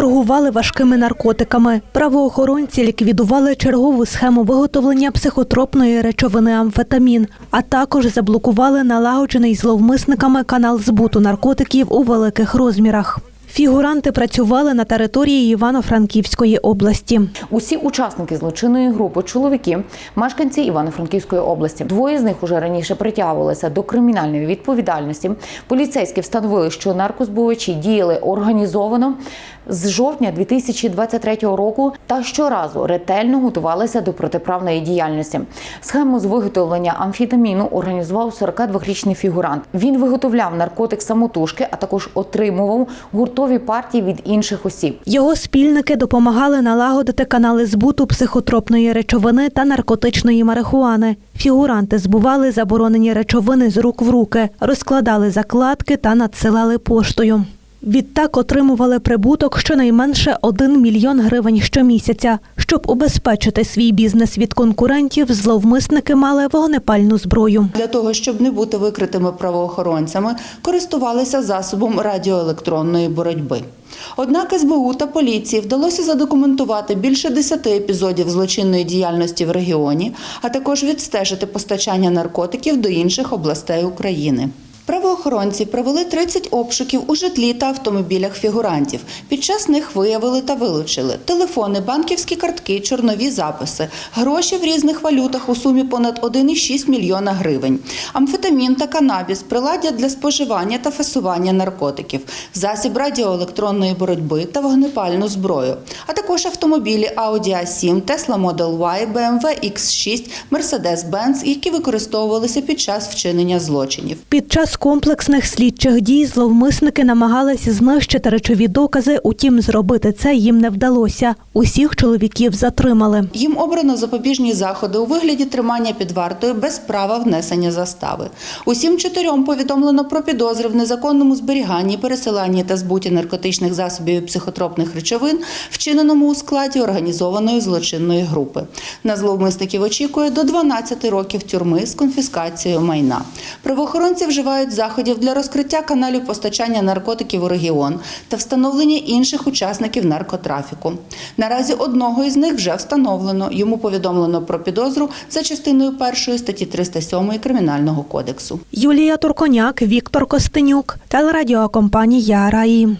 торгували важкими наркотиками. Правоохоронці ліквідували чергову схему виготовлення психотропної речовини амфетамін, а також заблокували налагоджений зловмисниками канал збуту наркотиків у великих розмірах. Фігуранти працювали на території Івано-Франківської області. Усі учасники злочинної групи чоловіки, мешканці Івано-Франківської області. Двоє з них уже раніше притягувалися до кримінальної відповідальності. Поліцейські встановили, що наркозбувачі діяли організовано з жовтня 2023 року та щоразу ретельно готувалися до протиправної діяльності. Схему з виготовлення амфетаміну організував 42-річний фігурант. Він виготовляв наркотик самотужки, а також отримував гуртові партії від інших осіб. Його спільники допомагали налагодити канали збуту психотропної речовини та наркотичної марихуани. Фігуранти збували заборонені речовини з рук в руки, розкладали закладки та надсилали поштою. Відтак отримували прибуток щонайменше 1 мільйон гривень щомісяця. Щоб убезпечити свій бізнес від конкурентів, зловмисники мали вогнепальну зброю. Для того, щоб не бути викритими правоохоронцями, користувалися засобом радіоелектронної боротьби. Однак СБУ та поліції вдалося задокументувати більше десяти епізодів злочинної діяльності в регіоні, а також відстежити постачання наркотиків до інших областей України. Правоохоронці провели 30 обшуків у житлі та автомобілях фігурантів. Під час них виявили та вилучили телефони, банківські картки, чорнові записи, гроші в різних валютах у сумі понад 1,6 мільйона гривень, амфетамін та канабіс, приладдя для споживання та фасування наркотиків, засіб радіоелектронної боротьби та вогнепальну зброю, а також автомобілі Audi A7, Tesla Model Y, BMW X6, Mercedes-Benz, які використовувалися під час вчинення злочинів. Під час комплексних слідчих дій зловмисники намагалися знищити речові докази, утім зробити це їм не вдалося. Усіх чоловіків затримали. Їм обрано запобіжні заходи у вигляді тримання під вартою без права внесення застави. Усім чотирьом повідомлено про підозри в незаконному зберіганні, пересиланні та збуті наркотичних засобів і психотропних речовин, вчиненому у складі організованої злочинної групи. На зловмисників очікує до 12 років тюрми з конфіскацією майна. Правоохоронці вживають заходів для розкриття каналів постачання наркотиків у регіон та встановлення інших учасників наркотрафіку. Наразі одного із них вже встановлено. Йому повідомлено про підозру за частиною першої статті 307 Кримінального кодексу. Юлія Турконяк, Віктор Костенюк, телерадіокомпанія Раї.